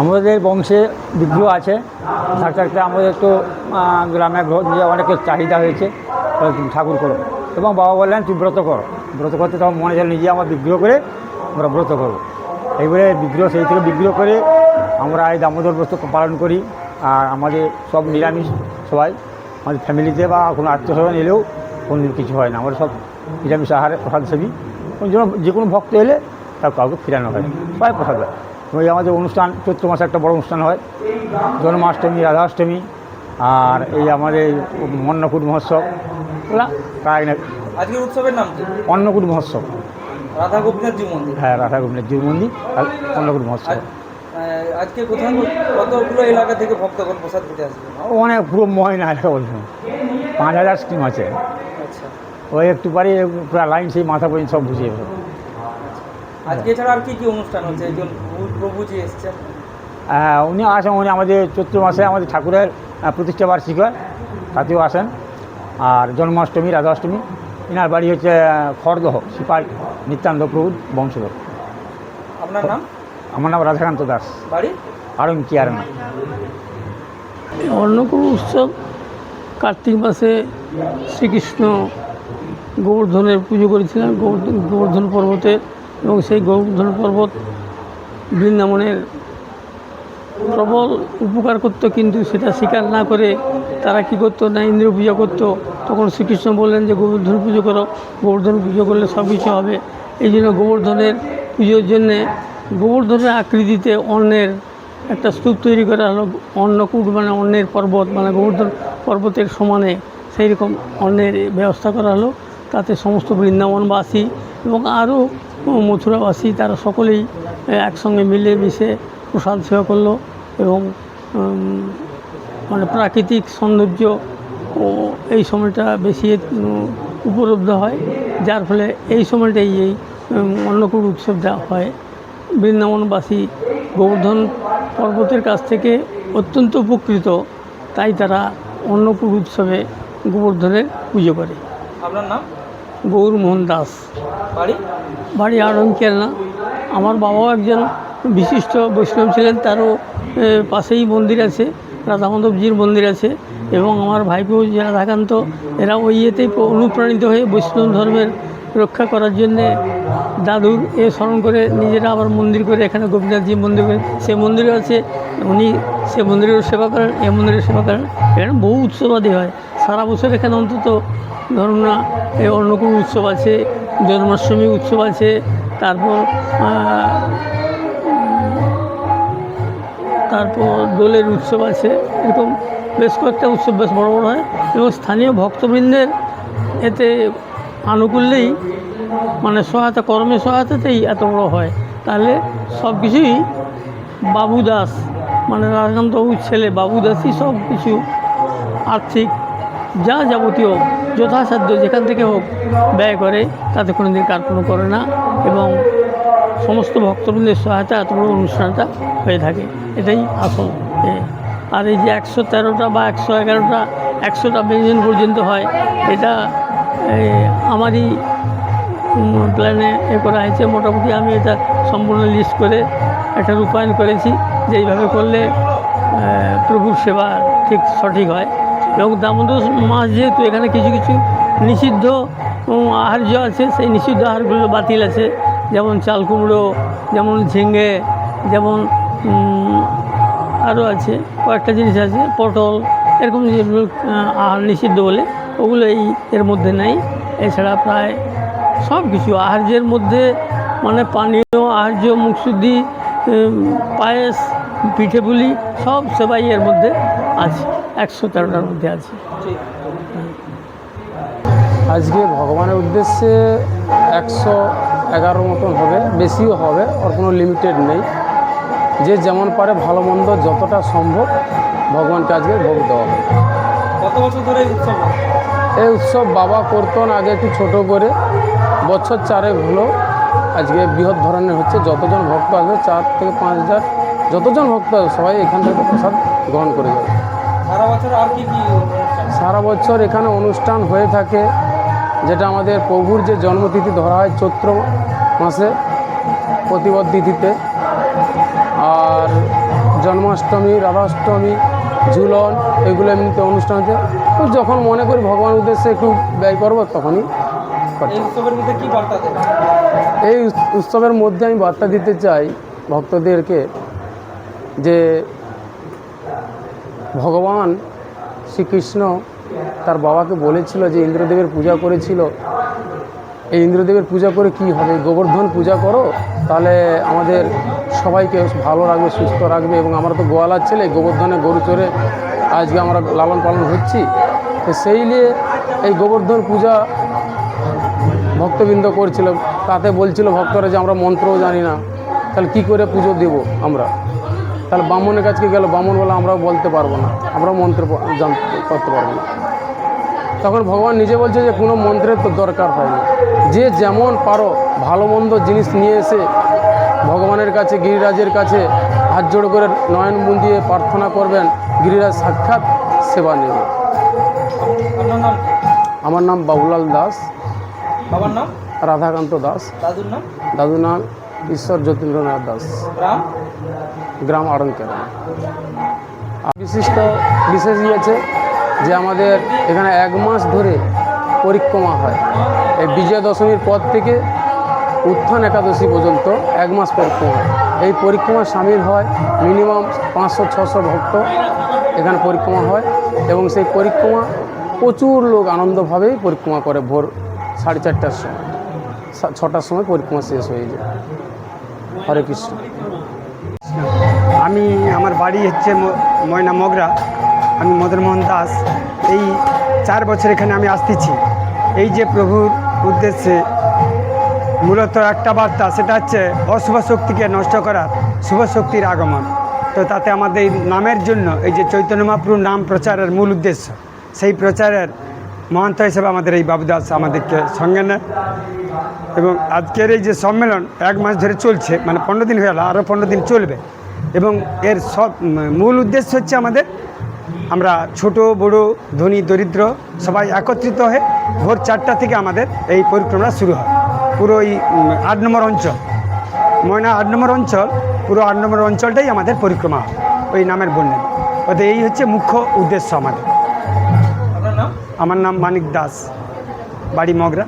আমাদের বংশে বিগ্রহ আছে। থাকতে থাকতে আমাদের তো গ্রামে অনেকের চাহিদা হয়েছে ঠাকুর করো। এবং বাবা বললেন তুই ব্রত করো। ব্রত করতে তখন মনে চাল নিজে আমার বিগ্রহ করে আমরা ব্রত করব। এইবারে বিগ্রহ, সেই থেকে বিগ্রহ করে আমরা এই দামোদর ব্রত পালন করি। আর আমাদের সব নিরামিষ সবাই, আমাদের ফ্যামিলিতে বা কোনো আত্মীয় স্বজন এলেও কোনো কিছু হয় না। আমরা সব নিরামিষ আহারে প্রসাদ সেবী। জন্য যে কোনো ভক্ত এলে তার কাউকে ফিরানো হয় সবাই প্রসাদ হয় ওই আমাদের অনুষ্ঠান চৈত্র মাসে একটা বড় অনুষ্ঠান হয়। জন্মাষ্টমী রাধাষ্টমী আর এই আমাদের অন্নকূট মহোৎসব। ওগুলা প্রায় না আজকের উৎসবের নাম অন্নকূট মহোৎসব। রাধা গোপীনাথজি মন্দির। হ্যাঁ রাধা গোবিন্দের জিউ মন্দির আর অন্নকূট মহোৎসব। আজকে কোথাও কতগুলো এলাকা থেকে ভক্তগণ প্রসাদ খেতে আসবে? অনেক পুরো ময়না এলাকা বলছেন পাঁচ হাজার স্কিম আছে। আচ্ছা। ওই একটু পারি পুরো লাইন সেই মাথা পর্যন্ত সব বুঝিয়ে আজকে এছাড়া আর কি কি অনুষ্ঠান হচ্ছে? একজন প্রভুজি এসছেন। হ্যাঁ, উনি আসেন উনি আমাদের চৈত্র মাসে আমাদের ঠাকুরের প্রতিষ্ঠা বার্ষিক হয় তাতেও আসেন। আর জন্মাষ্টমী রাধাষ্টমী এনার বাড়ি হচ্ছে খড়দহ সিপাই নিত্যানন্দ প্রভু বংশধর। আপনার নাম? আমার নাম রাধাকান্ত দাস। বাড়ি? আরং চেয়ারম্যান। অন্নকূট উৎসব কার্তিক মাসে শ্রীকৃষ্ণ গোবর্ধনের পুজো করেছিলেন। গোবর্ধন গোবর্ধন পর্বতে এবং সেই গোবর্ধন পর্বত বৃন্দাবনের প্রবল উপকার করতো, কিন্তু সেটা স্বীকার না করে তারা কী করতো, না ইন্দ্র পূজা করতো, তখন শ্রীকৃষ্ণ বললেন যে, গোবর্ধন পুজো করো, গোবর্ধন পুজো করলে সব কিছু হবে। এই জন্য গোবর্ধনের পুজোর জন্যে গোবর্ধনের আকৃতিতে অন্নের একটা স্তূপ তৈরি করা হলো, অন্নকূট মানে অন্নের পর্বত মানে গোবর্ধন পর্বতের সমানে সেই রকম অন্নের ব্যবস্থা করা হলো, তাতে সমস্ত বৃন্দাবনবাসী এবং আরও মথুরাবাসী তারা সকলেই একসঙ্গে মিলে মিশে প্রসাদ সেবা করল এবং মানে প্রাকৃতিক সৌন্দর্য ও এই সময়টা বেশি উপলব্ধ হয়। যার ফলে এই সময়টাই এই অন্নকূট উৎসবটা হয়। বৃন্দাবনবাসী গোবর্ধন পর্বতের কাছ থেকে অত্যন্ত উপকৃত। তাই তারা অন্নকূট উৎসবে গোবর্ধনের পুজো করে। আপনার নাম? গৌরমোহন দাস। বাড়ি? বাড়ি আড়ঙ্কিয়ার না। আমার বাবাও একজন বিশিষ্ট বৈষ্ণব ছিলেন তারও পাশেই মন্দির আছে রাধা মাধবজির মন্দির আছে এবং আমার ভাইপো যে রাধাকান্ত এরা ওই ইয়েতেই অনুপ্রাণিত হয়ে বৈষ্ণব ধর্মের রক্ষা করার জন্যে দাদুর এ স্মরণ করে নিজেরা আবার মন্দির করে এখানে গোপীনাথজি মন্দির করে সে মন্দিরে আছে উনি সে মন্দিরেরও সেবা করেন এ মন্দিরের সেবা করেন। এখানে বহু উৎসবাদী হয়। সারা বছর এখানে অন্তত ধরুন না এই অন্নকূট উৎসব আছে, জন্মাষ্টমী উৎসব আছে, তারপর তারপর দোলের উৎসব আছে, এরকম বেশ কয়েকটা উৎসব বেশ বড় বড় হয় এবং স্থানীয় ভক্তবৃন্দের এতে আনুকূল্যেই মানে সহায়তা, কর্মে সহায়তাতেই এত বড় হয়। তাহলে সব কিছুই বাবু দাস মানে রাধাকান্তবাবুর ছেলে বাবু দাসই সব কিছু আর্থিক যা যাবতীয় যথাসাধ্য যেখান থেকে হোক ব্যয় করে, তাতে কোনো দিন কার্পণ্য করে না এবং সমস্ত ভক্তবৃন্দের সহায়তা এত বড় অনুষ্ঠানটা হয়ে থাকে। এটাই আসল। আর এই যে একশো তেরোটা বা একশো এগারোটা, একশোটা ব্যঞ্জন পর্যন্ত হয়, এটা আমারই প্ল্যানে এ করা হয়েছে। মোটামুটি আমি এটা সম্পূর্ণ লিস্ট করে একটা রূপায়ণ করেছি যে এইভাবে করলে প্রভুর সেবা ঠিক সঠিক হয়। এবং দামোদর মাছ যেহেতু এখানে কিছু কিছু নিষিদ্ধ আহার্য আছে, সেই নিষিদ্ধ আহারগুলো বাতিল আছে। যেমন চাল কুমড়ো, যেমন ঝিঙে, যেমন আরও আছে, কয়েকটা জিনিস আছে, পটল, এরকম আহার নিষিদ্ধ বলে ওগুলো এই এর মধ্যে নেই। এছাড়া প্রায় সব কিছু আহার্যের মধ্যে মানে পানীয়, আহার্য, মুখশুদ্ধি পায়েস পিঠে পুলি সব সেবাই এর মধ্যে আছে। একশো তেরোটার মধ্যে আছে। আজকে ভগবানের উদ্দেশ্যে একশো এগারো মতন হবে বেশিও হবে ওর কোনো লিমিটেড নেই। যে যেমন পারে ভালো মন্দ যতটা সম্ভব ভগবানকে আজকে ভোগ দেওয়া হবে। কত বছর ধরে এই উৎসব? এই উৎসব বাবা করতেন আগে একটু ছোট করে বছর চারেক হলো। আজকে বৃহৎ ধরনের হচ্ছে যতজন ভক্ত আসবে চার থেকে পাঁচ হাজার যতজন ভক্ত আসবে সবাই এখান থেকে প্রসাদ গ্রহণ করে যাবে। সারা বছর এখানে অনুষ্ঠান হয়ে থাকে যেটা আমাদের প্রভুর যে জন্মতিথি ধরা হয় চৈত্র মাসে প্রতিবদ তিথিতে। আর জন্মাষ্টমী রাধাষ্টমী ঝুলন এগুলো এমনিতে অনুষ্ঠান হচ্ছে। যখন মনে করি ভগবানের উদ্দেশ্যে একটু ব্যয় করব তখনই এই উৎসবের মধ্যে আমি বার্তা দিতে চাই ভক্তদেরকে যে ভগবান শ্রীকৃষ্ণ তার বাবাকে বলেছিল যে ইন্দ্রদেবের পূজা করেছিল। এই ইন্দ্রদেবের পূজা করে কি হবে? গোবর্ধন পূজা করো, তাহলে আমাদের সবাইকে ভালো রাখবে, সুস্থ রাখবে এবং আমরা তো গোয়ালার ছেলে, গোবর্ধনে গরু চড়ে আজকে আমরা লালন পালন হচ্ছি। তো সেই নিয়ে এই গোবর্ধন পূজা ভক্তবৃন্দ করছিল, তাতে বলছিল ভক্তরা যে আমরা মন্ত্রও জানি না, তাহলে কি করে পুজো দেব আমরা? তাহলে ব্রাহ্মণের কাছে গেল? ব্রাহ্মণ বলে আমরাও বলতে পারব না। আমরাও মন্ত্র করতে পারব না। তখন ভগবান নিজে বলছে যে কোনো মন্ত্রের তো দরকার হয় না। যে যেমন পারো ভালো মন্দ জিনিস নিয়ে এসে ভগবানের কাছে গিরিরাজের কাছে হাত জোড় করে নয়ন মন দিয়ে প্রার্থনা করবেন গিরিরাজ সাক্ষাৎ সেবা নেবে? আমার নাম বাবুলাল দাস। বাবার নাম? রাধাকান্ত দাস। দাদুর নাম? দাদু নাম ঈশ্বর যতীন্দ্রনাথ দাস। গ্রাম? আড়ঙ্কের। বিশিষ্ট বিশেষ ইয়েছে যে আমাদের এখানে এক মাস ধরে পরিক্রমা হয়। এই বিজয়া দশমীর পর থেকে উত্থান একাদশী পর্যন্ত এক মাস পরিক্রমা হয়। এই পরিক্রমা সামিল হয় মিনিমাম পাঁচশো ছশো ভক্ত এখানে পরিক্রমা হয় এবং সেই পরিক্রমা প্রচুর লোক আনন্দভাবেই পরিক্রমা করে ভোর সাড়ে চারটার সময়। ছটার সময় পরিক্রমা শেষ হয়ে যায়। হরে কৃষ্ণ। আমি আমার বাড়ি হচ্ছে ময়না মগরা। আমি মদনমোহন দাস। এই চার বছর এখানে আমি আসতেছি। এই যে প্রভুর উদ্দেশ্যে মূলত একটা বার্তা, সেটা হচ্ছে অশুভ শক্তিকে নষ্ট করার শুভ শক্তির আগমন। তো তাতে আমাদের নামের জন্য এই যে চৈতন্য নাম প্রচারের মূল উদ্দেশ্য, সেই প্রচারের মহান্ত হিসেবে আমাদের এই বাবুদাস আমাদেরকে সঙ্গে নেয়। এবং আজকের এই যে সম্মেলন এক মাস ধরে চলছে মানে পনেরো দিন হয়ে গেল, আরও পনেরো দিন চলবে। এবং এর সব মূল উদ্দেশ্য হচ্ছে আমাদের, আমরা ছোট, বড়, ধনী, দরিদ্র সবাই একত্রিত হয়ে ভোর চারটা থেকে আমাদের এই পরিক্রমা শুরু হয়। পুরো এই আট নম্বর অঞ্চল। ময়না আট নম্বর অঞ্চল, পুরো আট নম্বর অঞ্চলটাই আমাদের পরিক্রমা হয়। ওই নামের বন্যে ওতে এই হচ্ছে মুখ্য উদ্দেশ্য আমাদের। আমার নাম মানিক দাস বাড়ি মগরা।